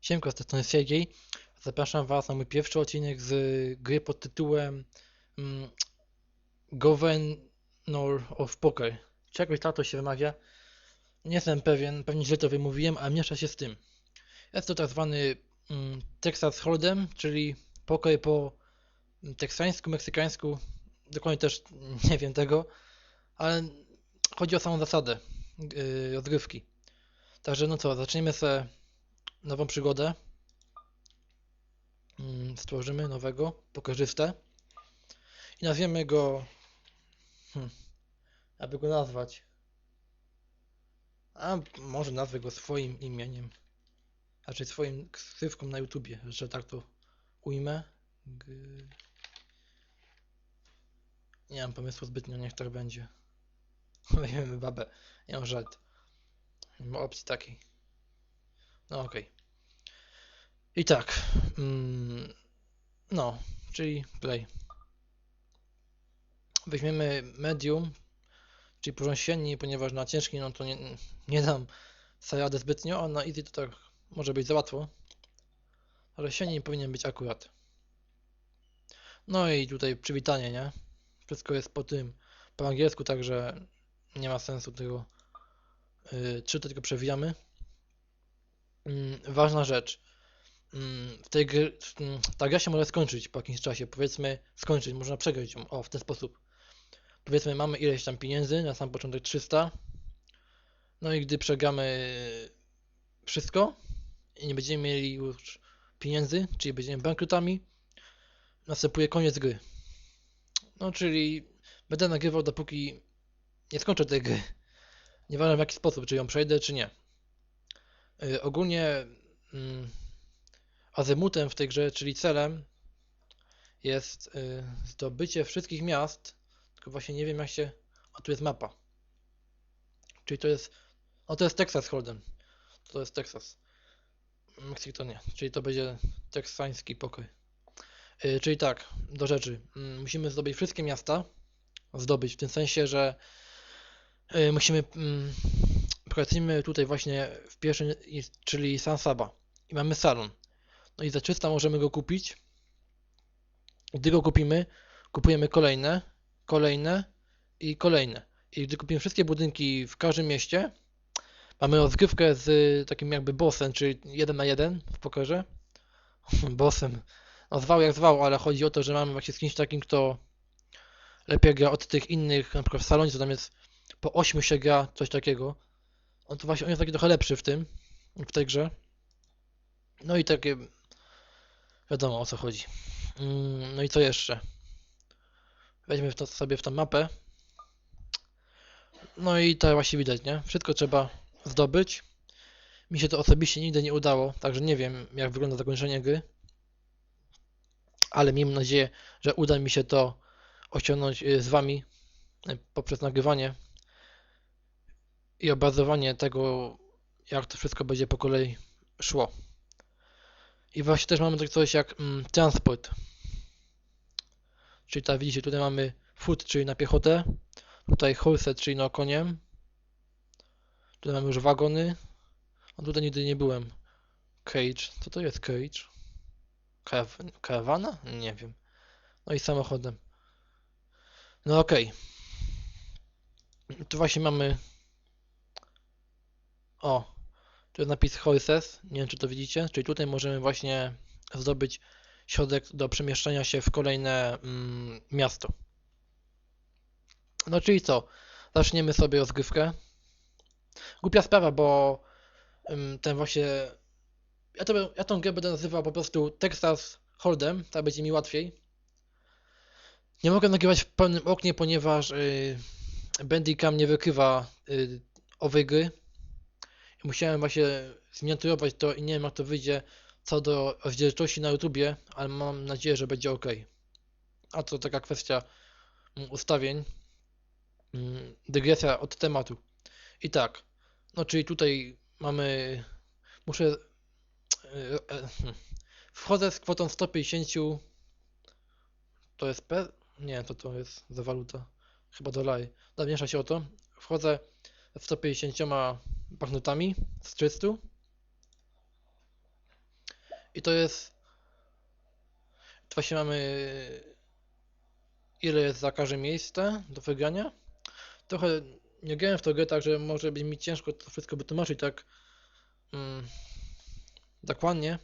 Siemka, z tej strony Siergiej. Zapraszam Was na mój pierwszy odcinek z gry pod tytułem mm, Governor of Poker. Czy jakoś tak to się wymawia? Nie jestem pewien, pewnie źle to wymówiłem, ale miesza się z tym. Jest to tak zwany mm, Texas Hold'em, czyli poker po teksańsku, meksykańsku. Dokładnie też nie wiem tego, ale chodzi o samą zasadę yy, rozgrywki. Także no co, zaczniemy sobie nową przygodę. Mm, Stworzymy nowego pokerzystę i nazwiemy go. Hmm, aby go nazwać. A może nazwę go swoim imieniem. Znaczy swoim ksywką na YouTubie, że tak to ujmę. G... Nie mam pomysłu zbytnio, niech tak będzie. Weźmiemy babę. Nie mam żart. Nie ma opcji takiej. No okej. I tak. Mm, no, czyli play. Weźmiemy medium, czyli poziom średni, ponieważ na ciężki no to nie, nie dam sobie zbytnio, a na easy to tak może być za łatwo. Ale średni powinien być akurat. No i tutaj przywitanie, nie? Wszystko jest po tym, po angielsku, także nie ma sensu tego yy, czytać, tylko przewijamy. Mm, ważna rzecz. Mm, w tej gry, mm, ta gra się może skończyć po jakimś czasie. Powiedzmy, skończyć, można przegrać ją. O, w ten sposób. Powiedzmy, mamy ileś tam pieniędzy, na sam początek 300. No i gdy przegramy wszystko i nie będziemy mieli już pieniędzy, czyli będziemy bankrutami, następuje koniec gry. No, czyli będę nagrywał dopóki nie skończę tej gry. Nieważne w jaki sposób, czy ją przejdę, czy nie. Yy, ogólnie yy, azymutem w tej grze, czyli celem jest yy, zdobycie wszystkich miast, tylko właśnie nie wiem jak się... A tu jest mapa. Czyli to jest... No to jest Texas Hold'em. To jest Texas. Meksyk to nie. Czyli to będzie teksański pokój. Yy, czyli tak, do rzeczy. Yy, musimy zdobyć wszystkie miasta. Zdobyć w tym sensie, że musimy... Pracujemy tutaj właśnie w pierwszym, czyli San Saba. I mamy salon. No i za 300 możemy go kupić. Gdy go kupimy, kupujemy kolejne, kolejne i kolejne. I gdy kupimy wszystkie budynki w każdym mieście, mamy rozgrywkę z takim jakby bossem, czyli 1 na 1 w pokerze. bossem. No zwał jak zwał, ale chodzi o to, że mamy właśnie z kimś takim, kto lepiej gra od tych innych, na przykład w salonie, to tam jest po 8 się gra, coś takiego. On to właśnie on jest taki trochę lepszy w tym, w tej grze. No i takie wiadomo o co chodzi. Mm, no i co jeszcze? Weźmy w to, sobie w tą mapę. No i to właśnie widać, nie? Wszystko trzeba zdobyć. Mi się to osobiście nigdy nie udało, także nie wiem jak wygląda zakończenie gry. Ale miejmy nadzieję, że uda mi się to osiągnąć y, z Wami y, poprzez nagrywanie i obrazowanie tego, jak to wszystko będzie po kolei szło. I właśnie też mamy coś jak mm, transport. Czyli tak widzicie, tutaj mamy foot, czyli na piechotę. Tutaj horse, czyli na koniem. Tutaj mamy już wagony. A tutaj nigdy nie byłem. Cage. Co to jest cage? Karaw karawana? Nie wiem. No i samochodem. No okej. Okay. Tu właśnie mamy o, tu jest napis Horses, nie wiem czy to widzicie, czyli tutaj możemy właśnie zdobyć środek do przemieszczania się w kolejne mm, miasto. No czyli co, zaczniemy sobie rozgrywkę. Głupia sprawa, bo ym, ten właśnie, ja, to, ja tą grę będę nazywał po prostu Texas Hold'em, tak będzie mi łatwiej. Nie mogę nagrywać w pełnym oknie, ponieważ yy, Bandicam nie wykrywa yy, owej gry, musiałem właśnie zminiaturować to i nie wiem jak to wyjdzie co do rozdzielczości na YouTubie, ale mam nadzieję, że będzie ok. A to taka kwestia mm, ustawień. Mm, dygresja od tematu. I tak, no czyli tutaj mamy, muszę, e, e, hmm, wchodzę z kwotą 150, to jest P? Nie, to to jest za waluta, chyba dolary. Miesza się o to. Wchodzę z 150 banknotami z 300. I to jest. To właśnie mamy. Ile jest za każde miejsce do wygrania? Trochę nie grałem w to grę, także może być mi ciężko to wszystko wytłumaczyć tak mm, dokładnie,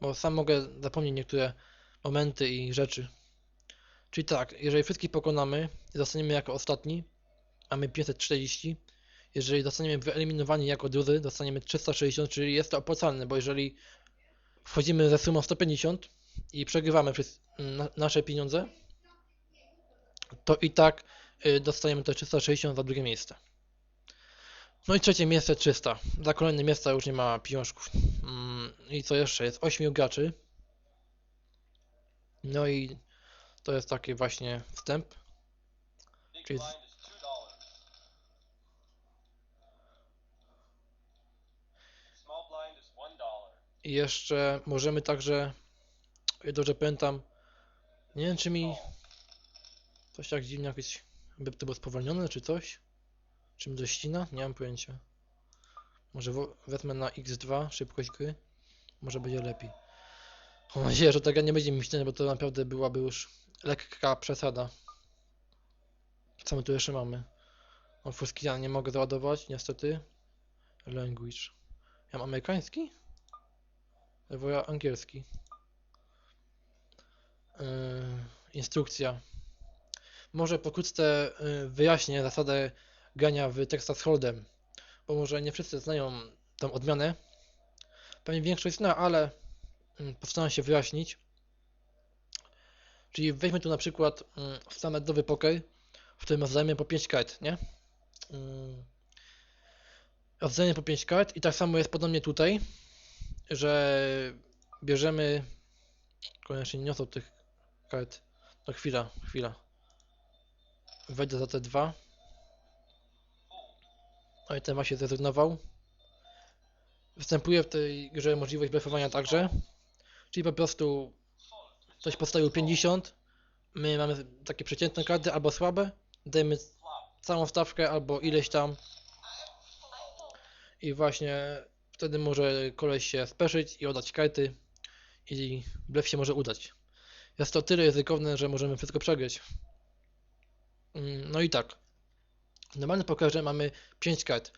bo sam mogę zapomnieć niektóre momenty i rzeczy. Czyli tak, jeżeli wszystkich pokonamy i zostaniemy jako ostatni, mamy 540. Jeżeli zostaniemy wyeliminowani jako drudzy, dostaniemy 360, czyli jest to opłacalne, bo jeżeli wchodzimy ze sumą 150 i przegrywamy na, nasze pieniądze, to i tak y, dostajemy te 360 za drugie miejsce. No i trzecie miejsce 300. Za kolejne miejsca już nie ma pieniążków. Mm, I co jeszcze? Jest 8 graczy. No i to jest taki właśnie wstęp. Czyli- I jeszcze możemy także, o dobrze pamiętam, nie wiem czy mi coś tak dziwnie jakieś, to było spowolnione czy coś? Czy mi dościna? Nie mam pojęcia. Może wezmę na x2 szybkość gry? Może będzie lepiej. Mam nadzieję, że gra nie będzie ściągnąć, bo to naprawdę byłaby już lekka przesada. Co my tu jeszcze mamy? No, Fuskian nie mogę załadować, niestety. Language. Ja mam amerykański? Albo ja angielski. Yy, instrukcja. Może pokrótce yy, wyjaśnię zasadę grania w Texas Hold'em, bo może nie wszyscy znają tą odmianę. Pewnie większość zna, ale yy, postaram się wyjaśnić. Czyli weźmy tu na przykład yy, standardowy poker, w którym rozdajemy po 5 kart, nie? Rozdajemy po 5 kart i tak samo jest podobnie tutaj że bierzemy. Koniecznie nie niosą tych kart. No chwila, chwila. Wejdę za te dwa. No i ten właśnie zrezygnował. Występuje w tej grze możliwość blefowania także. Czyli po prostu ktoś postawił 50. My mamy takie przeciętne karty albo słabe. Dajemy całą stawkę albo ileś tam. I właśnie wtedy może koleś się speszyć i oddać karty i blef się może udać. Jest to tyle ryzykowne, że możemy wszystko przegrać. Mm, No i tak. W normalnym pokerze mamy 5 kart.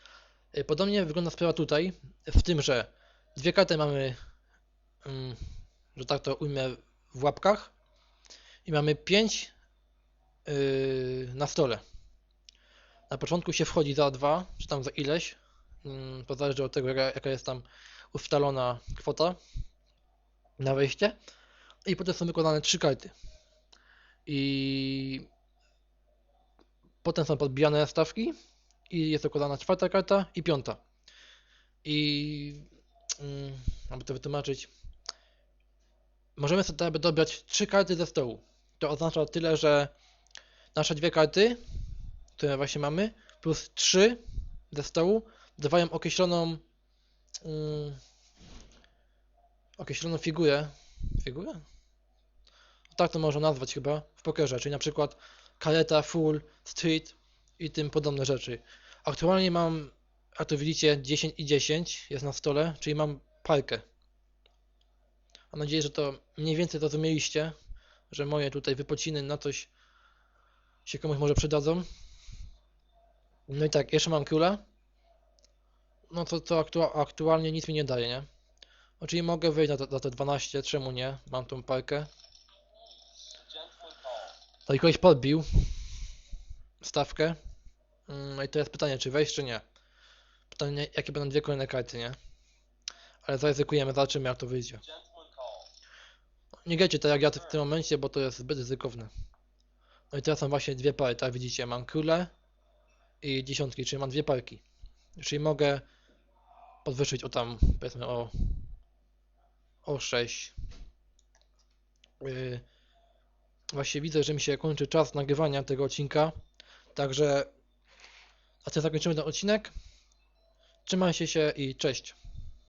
Y, Podobnie wygląda sprawa tutaj, w tym, że dwie karty mamy, mm, że tak to ujmę, w łapkach i mamy 5 na stole. Na początku się wchodzi za dwa, czy tam za ileś, to zależy od tego, jaka, jest tam ustalona kwota na wejście. I potem są wykładane trzy karty. I potem są podbijane stawki i jest układana czwarta karta i piąta. I mm, aby to wytłumaczyć, możemy sobie dobrać trzy karty ze stołu. To oznacza tyle, że nasze dwie karty, które właśnie mamy, plus trzy ze stołu dawają określoną mm, określoną figurę figurę? Tak to można nazwać chyba w pokerze, czyli na przykład kareta, full, street i tym podobne rzeczy. Aktualnie mam, a tu widzicie 10 i 10 jest na stole, czyli mam parkę. Mam nadzieję, że to mniej więcej zrozumieliście, że moje tutaj wypociny na coś się komuś może przydadzą. No i tak, jeszcze mam króla no to, to aktua aktualnie nic mi nie daje, nie? No, czyli mogę wyjść na, to, na te 12, czemu nie? Mam tą parkę. Call. No i kogoś podbił stawkę. Mm, No i to jest pytanie, czy wejść, czy nie. Pytanie, jakie będą dwie kolejne karty, nie? Ale zaryzykujemy, zobaczymy jak to wyjdzie. Call. Nie grajcie tak jak ja w tym momencie, bo to jest zbyt ryzykowne. No i teraz są właśnie dwie pary, tak widzicie, mam królę i dziesiątki, czyli mam dwie parki. Czyli mogę podwyższyć o tam, powiedzmy o, o 6. Yy, właśnie widzę, że mi się kończy czas nagrywania tego odcinka, także na tym zakończymy ten odcinek. Trzymajcie się i cześć.